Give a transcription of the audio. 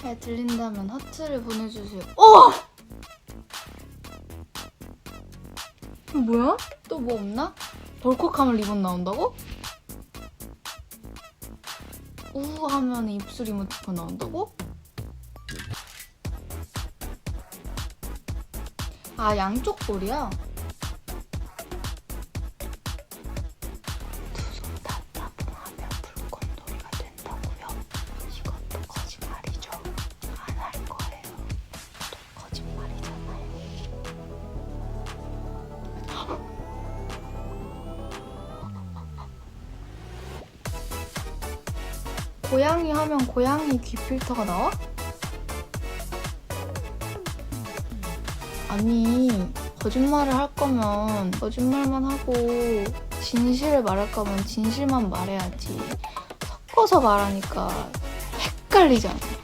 잘 들린다면 하트를 보내주세요. 어! 이거 뭐야? 또 뭐 없나? 덜컥하면 리본 나온다고? 우우 하면 입술 이모티콘 나온다고? 아 양쪽 볼이야? 고양이 하면 고양이 귀 필터가 나와? 아니 거짓말을 할 거면 거짓말만 하고 진실을 말할 거면 진실만 말해야지 섞어서 말하니까 헷갈리잖아